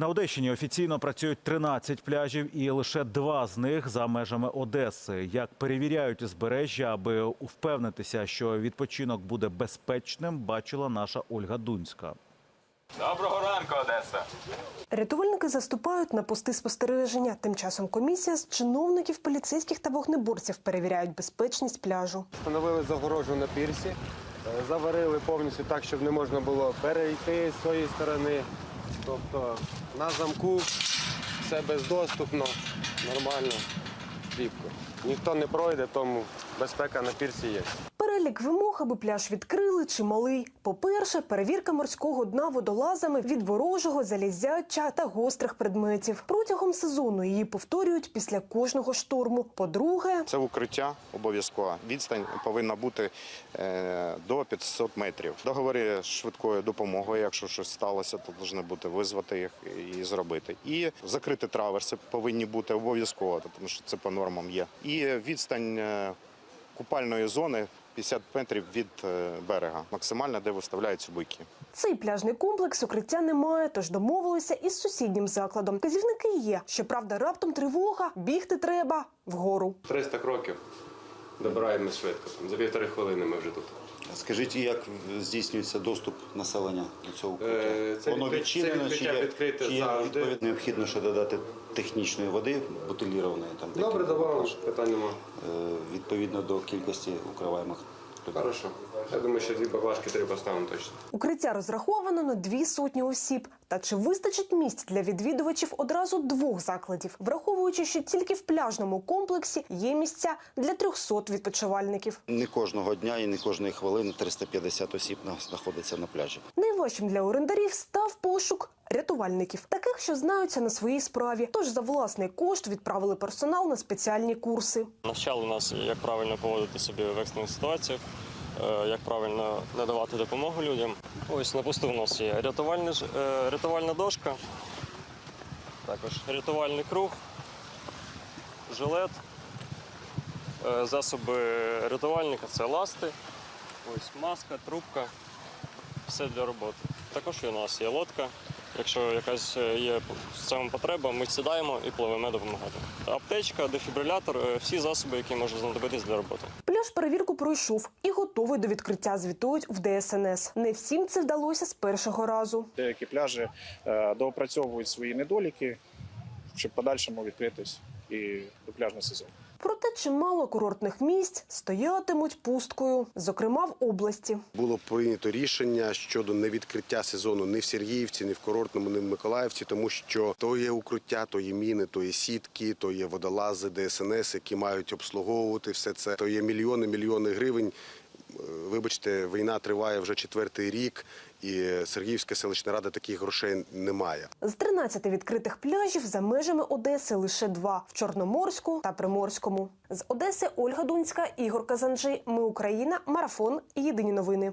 На Одещині офіційно працюють 13 пляжів, і лише два з них за межами Одеси. Як перевіряють узбережжя, аби впевнитися, що відпочинок буде безпечним, бачила наша Ольга Дунська. Доброго ранку, Одеса. Рятувальники заступають на пости спостереження. Тим часом комісія з чиновників, поліцейських та вогнеборців перевіряють безпечність пляжу. Встановили загорожу на пірсі, е, заварили повністю так, щоб не можна було перейти з своєї сторони. Тобто на замку все бездоступно, нормально, кріпко. Ніхто не пройде, тому безпека на пірсі є. Перелік вимог, аби пляж відкрили, чималий. По-перше, перевірка морського дна водолазами від ворожого, залізяча та гострих предметів. Протягом сезону її повторюють після кожного шторму. По-друге, Це укриття обов'язково. Відстань повинна бути е, до 500 метрів. Договори з швидкою допомогою, якщо щось сталося, то повинні бути визвати їх і зробити. І закрити траверси повинні бути обов'язково, тому що це по нормам є. І відстань е, купальної зони 50 метрів від е, берега, максимально де виставляються буйки. цей пляжний комплекс укриття немає, тож домовилися із сусіднім закладом. Казівники є. Щоправда, раптом тривога, бігти треба вгору. 300 кроків добираємось швидко. Там, за півтори хвилини ми вже тут. Скажіть, як здійснюється доступ населення до цього укриття? Е, це Воно відчинено чи є, відкрите чи є завжди. відповідь? необхідно ще додати технічної води, бутилірованої там Добре, добавимо, питань нема. е, відповідно до кількості укриваємих. Хорошо. Я думаю, що дві баклажки треба поставимо точно. Укриття розраховано на дві сотні осіб. Та чи вистачить місць для відвідувачів одразу двох закладів, враховуючи, що тільки в пляжному комплексі є місця для 300 відпочивальників. Не кожного дня і не кожної хвилини 350 осіб на- знаходиться на пляжі. Найважчим для орендарів став пошук рятувальників, таких, що знаються на своїй справі. Тож за власний кошт відправили персонал на спеціальні курси. Навчали нас, як правильно поводити себе в екстрених ситуаціях, е, як правильно надавати допомогу людям. Ось на посту у нас є рятувальна, е, рятувальна дошка, також рятувальний круг, жилет, е, засоби рятувальника це ласти, ось маска, трубка, все для роботи. Також у нас є лодка. Якщо якась е, є в цьому потреба, ми сідаємо і пливемо допомагати. Аптечка, дефібрилятор, е, всі засоби, які можуть знадобитись для роботи. Пляж перевірку пройшов і готовий до відкриття. Звітують в ДСНС. Не всім це вдалося з першого разу. Деякі пляжі е, доопрацьовують свої недоліки, щоб подальшому відкритись і до пляжний сезон. Проте чимало курортних місць стоятимуть пусткою, зокрема в області. Було прийнято рішення щодо невідкриття сезону ні в Сергіївці, ні в Курортному, ні в Миколаївці, тому що то є укриття, то є міни, то є сітки, то є водолази, ДСНС, які мають обслуговувати все це. То є мільйони, мільйони гривень. Вибачте, війна триває вже четвертий рік, і Сергіївська селищна рада таких грошей не має. З 13 відкритих пляжів за межами Одеси лише два в Чорноморську та Приморському. З Одеси Ольга Дунська, Ігор Казанжи. Ми Україна. Марафон. Єдині новини.